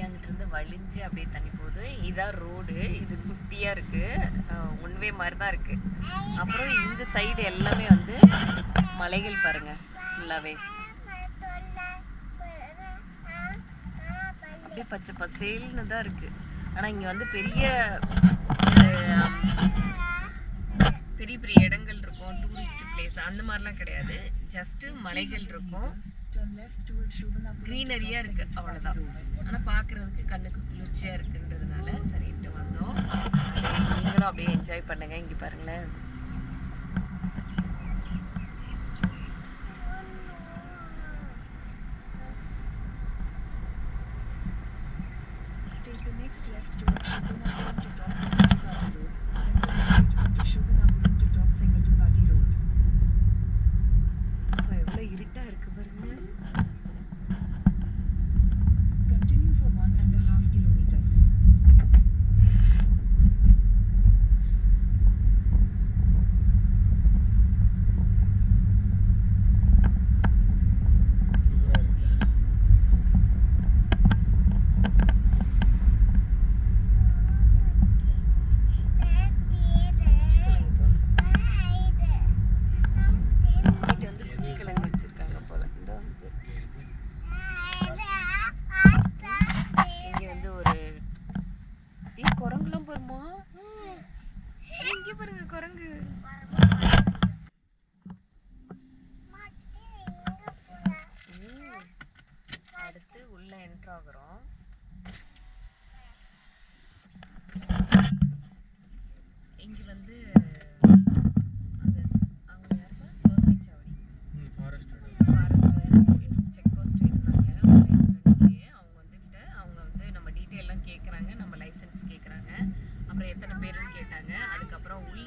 அப்படியே அங்கிட்டு இருந்து வழிஞ்சு அப்படியே தண்ணி போகுது. இதான் ரோடு. இது குட்டியா இருக்கு. ஒன்வே மாதிரி தான் இருக்கு. அப்புறம் இந்த சைடு எல்லாமே வந்து மலைகள் பாருங்க ஃபுல்லாகவே அப்படியே பச்சை பசேல்னு தான் இருக்கு. ஆனா இங்கே வந்து பெரிய பெரிய பெரிய இடங்கள் இருக்கும். டூரிஸ்ட் பிளேஸ் அந்த மாதிரிலாம் கிடையாது. ஜஸ்ட்டு மலைகள் இருக்கும். Turn left towards Shobanapuram. க்ரீனரியா இருக்கு அவ்வளவுதான். ஆனா பாக்குறதுக்கு கண்ணுக்கு குளிர்ச்சியா இருக்குன்றதுனால சரின்ட்டு வந்தோம். நீங்களும் அப்படியே என்ஜாய் பண்ணுங்க இங்க பாருங்களேன். Take the next left towards to இங்க பாருங்க குரங்கு அடுத்து உள்ள என்ட்ரு ஆகுறோம். இங்க வந்து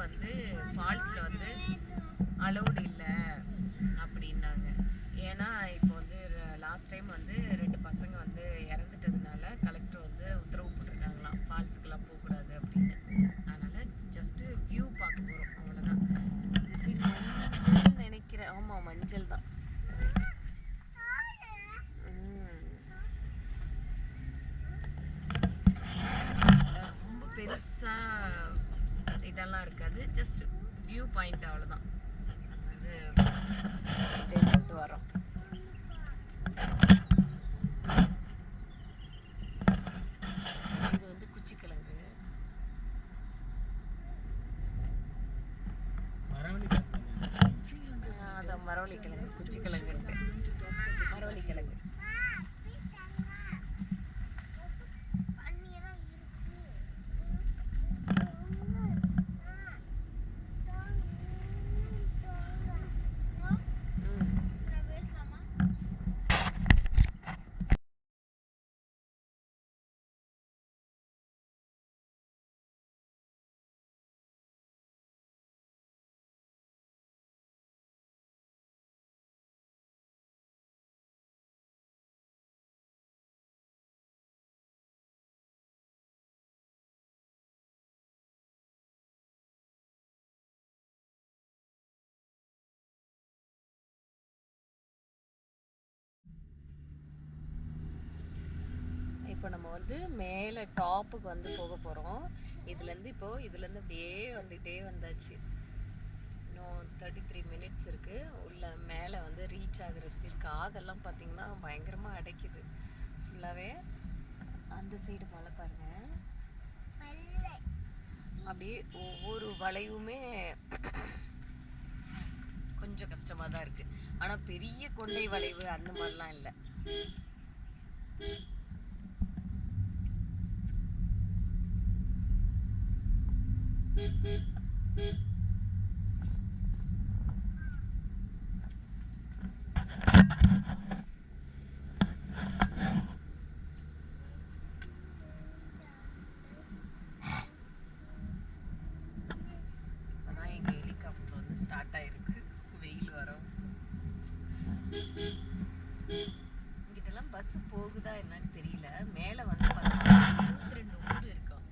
வந்து ஃபால்ஸில் வந்து அலௌடு இல்லை அப்படின்னாங்க. ஏன்னா இப்போ வந்து லாஸ்ட் டைம் வந்து ரெண்டு பசங்க வந்து இறந்துட்டதுனால கலெக்டர் வந்து உத்தரவு போட்டிருக்காங்களாம் ஃபால்ஸுக்கெல்லாம் போகக்கூடாது அப்படின்னு அதனால ஜஸ்ட்டு வியூ பார்க்க போகிறோம் அவ்வளோதான் இந்த சைடு மஞ்சள் நினைக்கிறேன் ஆமாம் மஞ்சள் தான் ம். ரொம்ப பெருசா இதெல்லாம் இருக்காது ஜஸ்ட் வியூ பாயிண்ட் அவ்வளோதான் இது வந்து குச்சிக்கிழங்கு ஆஹ் அதான் மரவள்ளி கிழங்கு குச்சிக்கிழங்குன்ட்டு To Dot Sengatupati மரவள்ளி கிழங்கு ம் இப்போ நம்ம வந்து மேலே டாப்புக்கு வந்து போக போகிறோம் இதுலேருந்து இப்போ இதுலேருந்து அப்படியே வந்துக்கிட்டே வந்தாச்சு. இன்னும் தேர்ட்டி த்ரீ மினிட்ஸ் இருக்குது உள்ள மேலே வந்து ரீச் ஆகுறதுக்கு காதெல்லாம் பார்த்திங்கன்னா பயங்கரமாக அடைக்குது. ஃபுல்லாகவே அந்த சைடு மழை பாருங்கள் அப்படியே ஒவ்வொரு வளைவுமே கொஞ்சம் கஷ்டமாக தான் இருக்குது ஆனால் பெரிய கொண்டை வளைவு அந்த மாதிரிலாம் இல்லை அதான் எங்க ஹெலிகாப்டர் வந்து ஸ்டார்ட் ஆயிருக்கு வெயில் வரும் இங்கிட்டெல்லாம் பஸ் போகுதா என்னன்னு தெரியல மேலே வந்து பார்த்தீங்கன்னா இருபத்தி ரெண்டு ஊர் இருக்கும்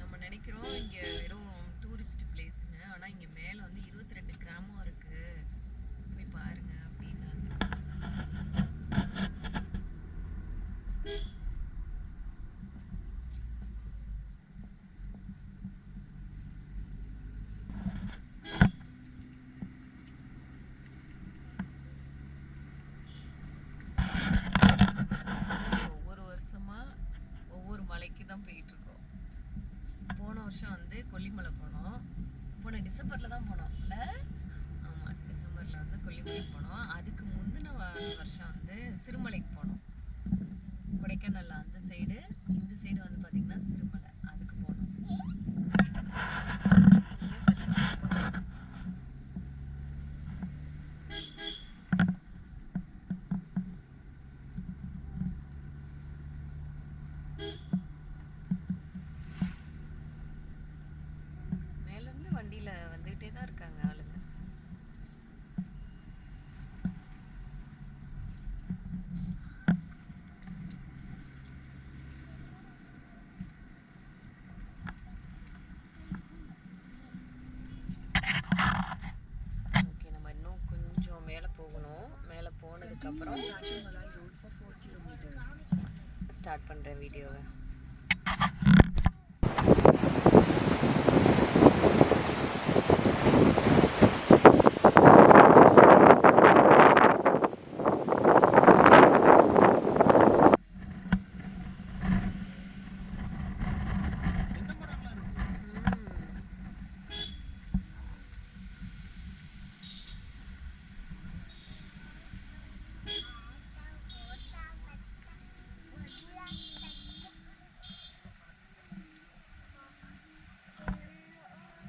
நம்ம நினைக்கிறோம் இங்கே வெறும் டூரிஸ்ட் பிளேஸ்னு ஆனால் இங்கே மேலே வந்து இருபத்தி ரெண்டு கிராமம் இருக்கு போய் பாருங்க அப்படின்னாங்க ஒவ்வொரு வருஷமா ஒவ்வொரு மலைக்கு தான் போயிட்டு இருக்கோம் போன வருஷம் வந்து கொல்லிமலை போனோம். போன டிசம்பர்ல தான் போனோம். ஆமா டிசம்பர்ல வந்து கொல்லிமலை போனோம். அதுக்கு முந்தின வருஷம் வந்து சிறுமலைக்கு போனோம். கொடைக்கானல்ல அந்த சைடு வந்து பாத்தீங்கன்னா சிறுமலை அதுக்கு போனோம் இங்கே பச்சை மலை. மேல இருந்து வண்டியில வந்துகிட்டே தான் இருக்காங்க ஆளுங்க. ஓகே நம்ம இன்னும் கொஞ்சம் மேலே போகணும் மேலே போனதுக்கு அப்புறம் Rajamalai Road for 4 kilometers. Start பண்ணுறேன் வீடியோவை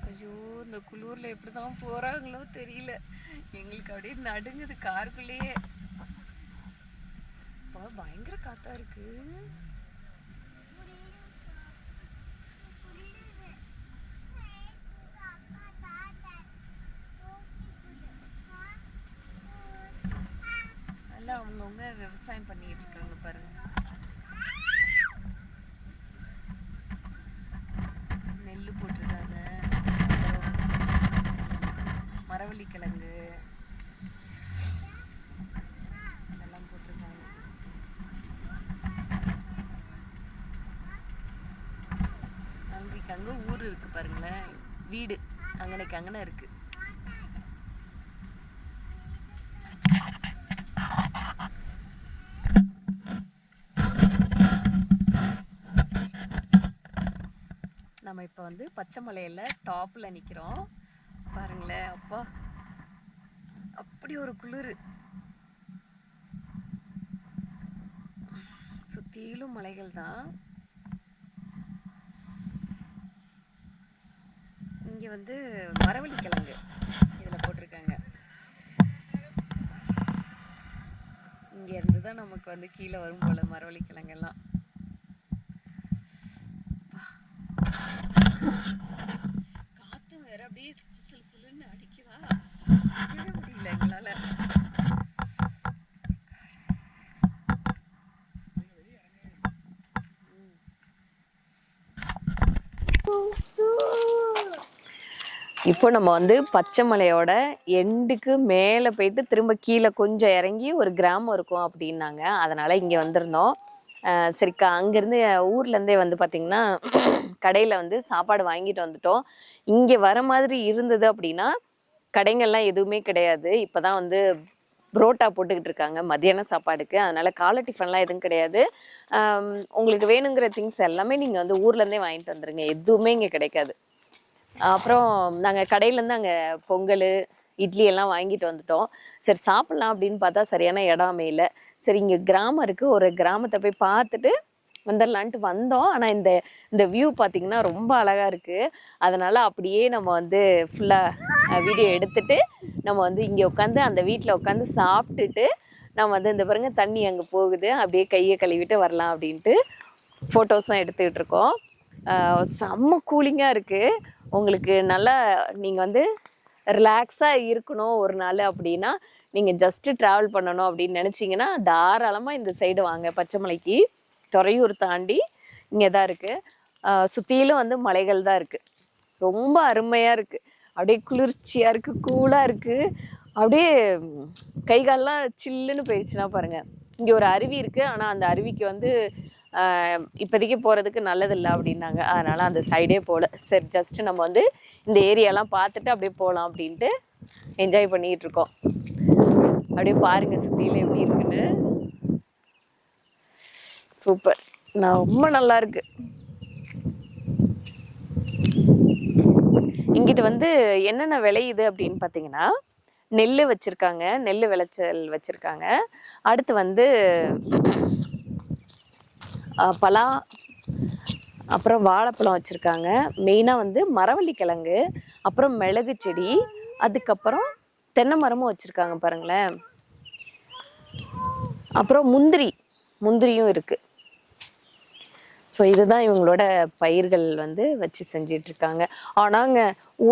ஐயோ இந்த குளூர்ல எப்படிதான் போகிறாங்களோ தெரியல. எங்களுக்கு அப்படியே நடுங்குது காருக்குள்ளேயே. இப்போ பயங்கர காத்தா இருக்கு. நல்லா அவங்கவுங்க விவசாயம் பண்ணிட்டு இருக்காங்க பாருங்க நெல் போட்டிருக்காங்க மரவள்ளி கிழங்கு போட்டிருக்காங்க. அங்கேக்கு அங்கே ஊர் இருக்கு பாருங்களேன். வீடு. அங்கனைக்கு அங்கன இருக்கு. நம்ம இப்போ வந்து பச்சை மலையில் டாப்பில் நிற்கிறோம் பாருங்களேன் அப்பா. அப்படி ஒரு குளிர். சுத்திலும் மலைகள் தான். இங்க வந்து மரவள்ளி கிழங்கு இதில் போட்டிருக்காங்க. இங்கேருந்து தான் நமக்கு வந்து கீழே வரும் போல மரவள்ளி கிழங்கெல்லாம் காத்து வேற அப்படியே நிக்கவே முடியல இப்போ நம்ம வந்து பச்சை மலையோட எண்டுக்கு மேலே போயிட்டு திரும்ப கீழே கொஞ்சம் இறங்கி ஒரு கிராமம் இருக்கும் அப்படின்னாங்க. அதனால இங்கே வந்திருந்தோம். சரிக்கா அங்கேருந்து ஊர்லேருந்தே வந்து பார்த்திங்கன்னா கடையில் வந்து சாப்பாடு வாங்கிட்டு வந்துட்டோம். இங்கே வர மாதிரி இருந்தது அப்படின்னா கடைங்கள்லாம் எதுவுமே கிடையாது. இப்போ தான் வந்து புரோட்டா போட்டுக்கிட்டு இருக்காங்க மத்தியான சாப்பாடுக்கு. அதனால காலை டிஃபன்லாம் எதுவும் கிடையாது. உங்களுக்கு வேணுங்கிற திங்ஸ் எல்லாமே நீங்கள் வந்து ஊர்லேருந்தே வாங்கிட்டு வந்துடுங்க எதுவுமே இங்கே கிடைக்காது. அப்புறம் நாங்கள் கடையிலேருந்து அங்கே பொங்கல் இட்லி எல்லாம் வாங்கிட்டு வந்துட்டோம். சரி சாப்பிட்லாம் அப்படின்னு பார்த்தா சரியான இடம் அமையல. சரி இங்கே கிராமம் இருக்குது ஒரு கிராமத்தை போய் பார்த்துட்டு வந்துடலான்ட்டு வந்தோம். ஆனால் இந்த இந்த வியூ பார்த்தீங்கன்னா ரொம்ப அழகாக இருக்குது அதனால் அப்படியே நம்ம வந்து ஃபுல்லாக வீடியோ எடுத்துட்டு நம்ம வந்து இங்கே உட்காந்து அந்த வீட்டில் உட்காந்து சாப்பிட்டுட்டு நம்ம வந்து இந்த பாருங்க தண்ணி அங்கே போகுது. அப்படியே கையை கழுவிட்டு வரலாம் அப்படின்ட்டு ஃபோட்டோஸும் எடுத்துக்கிட்டு இருக்கோம். செம்ம கூலிங்காக இருக்குது உங்களுக்கு நல்லா நீங்கள் வந்து ரிலாக்ஸாக இருக்கணும் ஒரு நாள் அப்படின்னா நீங்கள் ஜஸ்ட்டு ட்ராவல் பண்ணணும் அப்படின்னு நினச்சிங்கன்னா தாராளமாக இந்த சைடு வாங்க பச்சைமலைக்கு துறையூர் தாண்டி இங்கே தான் இருக்குது சுற்றிலும் வந்து மலைகள் தான் இருக்குது ரொம்ப அருமையாக இருக்குது அப்படியே குளிர்ச்சியாக இருக்குது கூலாக இருக்குது அப்படியே கை கால்லாம் சில்லுன்னு போயிடுச்சுன்னா பாருங்கள் இங்கே ஒரு அருவி இருக்குது ஆனால் அந்த அருவிக்கு வந்து இப்போதைக்கு போகிறதுக்கு நல்லதில்லை அப்படின்னாங்க. அதனால் அந்த சைடே போகல சரி ஜஸ்ட்டு நம்ம வந்து இந்த ஏரியாலாம் பார்த்துட்டு அப்படியே போகலாம் அப்படின்ட்டு என்ஜாய் பண்ணிக்கிட்டு இருக்கோம். அப்படியே பாருங்கள் சுற்றியில் எப்படி இருக்குன்னு. சூப்பர் நான் ரொம்ப நல்லா இருக்கு. இங்கிட்டு வந்து என்னென்ன விளையுது அப்படின்னு பார்த்தீங்கன்னா நெல் வச்சுருக்காங்க. நெல் விளைச்சல் வச்சுருக்காங்க. அடுத்து வந்து பலா அப்புறம் வாழைப்பழம் வச்சுருக்காங்க. மெயினாக வந்து மரவள்ளி கிழங்கு அப்புறம் மிளகு செடி அதுக்கப்புறம் தென்னை மரமும் வச்சுருக்காங்க பாருங்களேன். அப்புறம் முந்திரி முந்திரியும் இருக்குது ஸோ இதுதான் இவங்களோட பயிர்கள் வந்து வச்சு செஞ்சிட்டு இருக்காங்க ஆனாங்க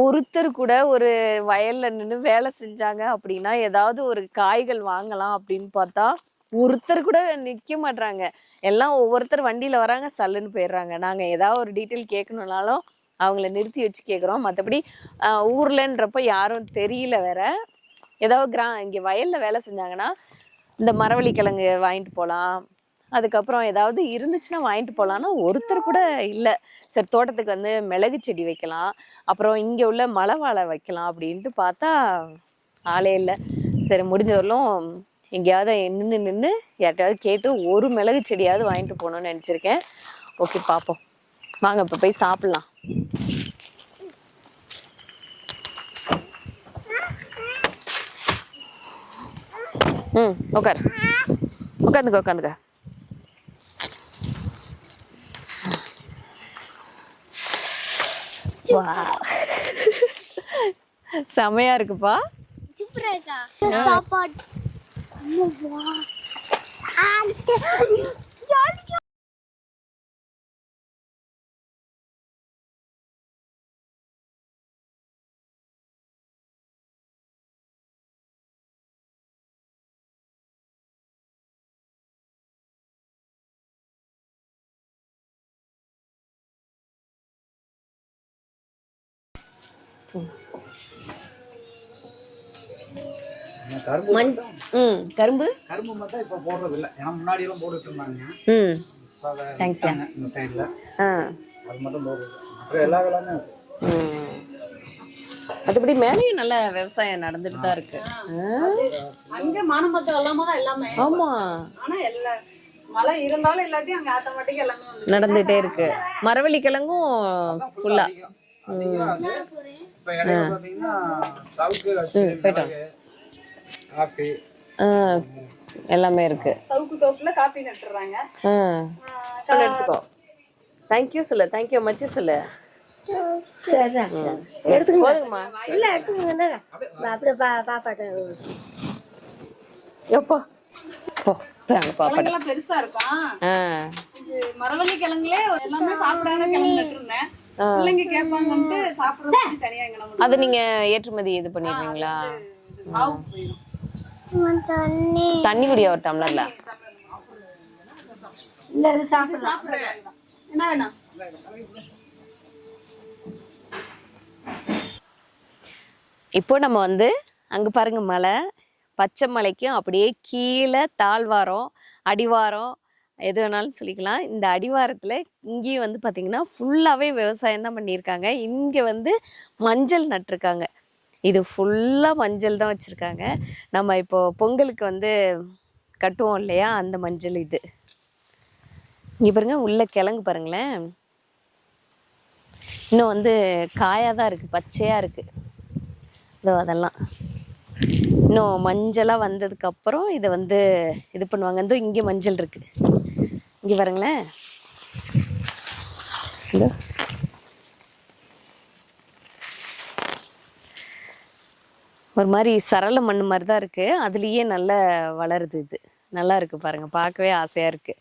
ஒருத்தர் கூட ஒரு வயல்ல நின்று வேலை செஞ்சாங்க அப்படின்னா ஏதாவது ஒரு காய்கள் வாங்கலாம் அப்படின்னு பார்த்தா ஒருத்தர் கூட நிற்க மாட்றாங்க. எல்லாம் ஒவ்வொருத்தர் வண்டியில வராங்க சல்லுன்னு போயிடுறாங்க. நாங்க ஏதாவது ஒரு டீட்டெயில் கேட்கணும்னாலும் அவங்கள நிறுத்தி வச்சு கேட்குறோம். மற்றபடி ஊர்லன்றப்ப யாரும் தெரியல வேற. ஏதாவது கிரா இங்கே வயலில் வேலை செஞ்சாங்கன்னா இந்த மரவள்ளி கிழங்கு வாங்கிட்டு போகலாம் அதுக்கப்புறம் ஏதாவது இருந்துச்சுன்னா வாங்கிட்டு போகலான்னா ஒருத்தர் கூட இல்லை. சரி தோட்டத்துக்கு வந்து மிளகு செடி வைக்கலாம். அப்புறம் இங்கே உள்ள மலை வாழை வைக்கலாம் அப்படின்ட்டு பார்த்தா ஆளே இல்லை. சரி முடிஞ்சவரலும் எங்கேயாவது நின்று நின்று யார்கிட்டயாவது கேட்டு ஒரு மிளகு செடியாவது வாங்கிட்டு போகணும்னு நினச்சிருக்கேன். ஓகே பார்ப்போம். வாங்க இப்போ போய் சாப்பிட்லாம். ம் உட்கார் உட்காந்துக்க உட்காந்துக்க செமையா இருக்குப்பா. சூப்பரா இருக்கா? சாப்பாடு. ம் கரும்பு? கரும்பு மட்டும் இப்போ போடுறது இல்லை ஏன்னா முன்னாடி எல்லாம் போட்டுட்டு இருந்தாங்க. ம். விட்டாங்க இந்த சைடில் ஆ. அது மட்டும் போடுறது. எல்லா வேலையுமே. ம். மற்றபடி மேலேயும் நல்ல விவசாயம் நடந்துட்டு தான் இருக்கு. அங்க மானம்பத்தம் இல்லாம தான் எல்லாமே. ஆமா. ஆனா எல்லா மழை இருந்தாலும் இல்லாட்டி அங்க ஆட்டோமேட்டிக் எல்லாமே வந்து நடந்துட்டே இருக்கு. மரவள்ளி கிழங்கும் ஃபுல்லா எல்லாமே இருக்கு. சவுக்கு தோப்புல காப்பி நட்டுறாங்க. ஆ. எடுத்துக்கோ. தேங்க்யூ சொல்லு தேங்க்யூ மச்சு சொல்லு. போதுங்கம்மா. இல்ல எடுத்துக்கோங்க அப்படியே பா பாப்பாட்டேன் எப்போ? போ போய் அங்க பாப்பாடு கிழங்கெல்லாம் பெருசா இருக்கும் மரவள்ளி கிழங்குலே எல்லாமே சாப்பிடாத கிழங்கு நட்டுருந்தேன். பிள்ளைங்க கேட்பாங்கன்ட்டு சாப்பிடுறதுக்கு தனியா எங்க நம்ம அது நீங்க ஏற்றுமதி இது பண்ணிடுவீங்களா? மாவு போயிடும். தண்ணி. தண்ணி குடியா ஒரு டம்ளர்ல? இல்ல இது தான். என்ன வேணும்? இப்போ நம்ம வந்து அங்க பாருங்க மலை. பச்சை மலைக்கும் அப்படியே கீழே தாழ்வாரம் அடிவாரம் எது வேணாலும் சொல்லிக்கலாம். இந்த அடிவாரத்தில் இங்கேயும் வந்து பார்த்திங்கன்னா ஃபுல்லாகவே விவசாயம் தான் பண்ணியிருக்காங்க. இங்கே வந்து மஞ்சள் நட்டிருக்காங்க. இது ஃபுல்லாக மஞ்சள் தான் வச்சுருக்காங்க. நம்ம இப்போ பொங்கலுக்கு வந்து கட்டுவோம் இல்லையா? அந்த மஞ்சள் இது. இங்கே பாருங்கள் உள்ள கிழங்கு பாருங்களேன். இன்னும் வந்து காயாக தான் இருக்குது பச்சையாக இருக்குது இதோ அதெல்லாம். இன்னும் மஞ்சளாக வந்ததுக்கப்புறம் இதை வந்து இது பண்ணுவாங்க. இதோ இங்கே மஞ்சள் இருக்குது இங்கே பாருங்களேன். இதோ ஒரு மாதிரி சரள மண் மாதிரி தான் இருக்கு. அதுலேயே நல்லா வளருது இது. நல்லா இருக்கு பாருங்க. பார்க்கவே ஆசையா இருக்கு.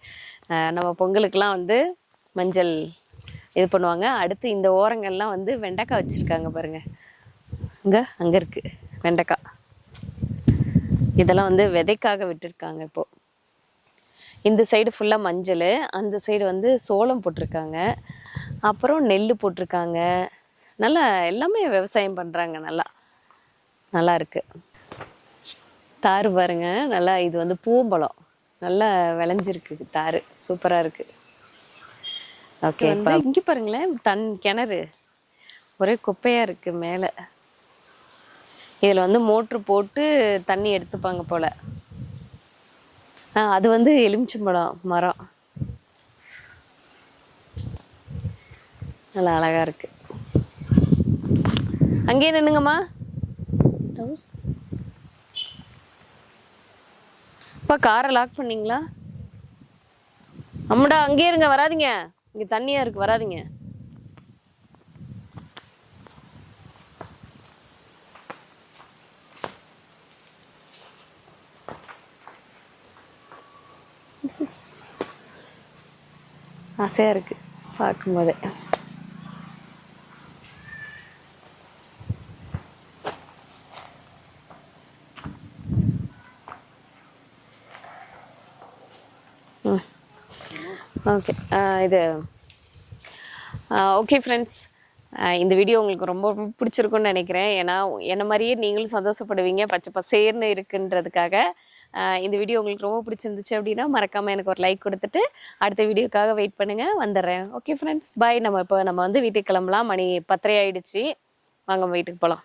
அஹ் நம்ம பொங்கலுக்கெல்லாம் வந்து மஞ்சள் இது பண்ணுவாங்க. அடுத்து இந்த ஓரங்கள்லாம் வந்து வெண்டைக்காய் வச்சிருக்காங்க பாருங்க. இங்க அங்க இருக்கு வெண்டைக்காய். இதெல்லாம் வந்து விதைக்காக விட்டுருக்காங்க இப்போ. இந்த சைடு ஃபுல்லாக மஞ்சள் அந்த சைடு வந்து சோளம் போட்டிருக்காங்க. அப்புறம் நெல் போட்டிருக்காங்க. நல்லா எல்லாமே விவசாயம் பண்ணுறாங்க நல்லா. நல்லா இருக்கு. தாறு பாருங்க நல்லா இது வந்து பூம்பழம். நல்லா விளைஞ்சிருக்கு தாறு சூப்பராக இருக்கு. ஓகே இங்கே பாருங்களேன் தன் கிணறு. ஒரே குப்பையாக இருக்கு மேலே. இதில் வந்து மோட்ரு போட்டு தண்ணி எடுத்துப்பாங்க போல. அது வந்து எலுமிச்சம்பழம் மரம். நல்லா அழகா இருக்கு. அங்கேயே நின்னுங்கம்மா. அப்பா காரை லாக் பண்ணீங்களா? அம்மாடா அங்கேயே இருங்க வராதிங்க. இங்க தண்ணியா இருக்கு வராதீங்க. ஆசையா இருக்கு பார்க்கும்போதே. ஓகே இது ஓகே ஃப்ரெண்ட்ஸ். இந்த வீடியோ உங்களுக்கு ரொம்ப பிடிச்சிருக்குன்னு பிடிச்சிருக்கும்னு நினைக்கிறேன். ஏன்னா என்ன மாதிரியே நீங்களும் சந்தோஷப்படுவீங்க பச்சை பசேர்னு இருக்குன்றதுக்காக. இந்த வீடியோ உங்களுக்கு ரொம்ப பிடிச்சிருந்துச்சு அப்படின்னா மறக்காமல் எனக்கு ஒரு லைக் கொடுத்துட்டு அடுத்த வீடியோக்காக வெயிட் பண்ணுங்கள் வந்துடுறேன். ஓகே ஃப்ரெண்ட்ஸ் பாய் நம்ம இப்போ நம்ம வந்து வீட்டுக்கு கிளம்பலாம். மணி பத்தரை ஆயிடுச்சு. வாங்க வீட்டுக்கு போகலாம்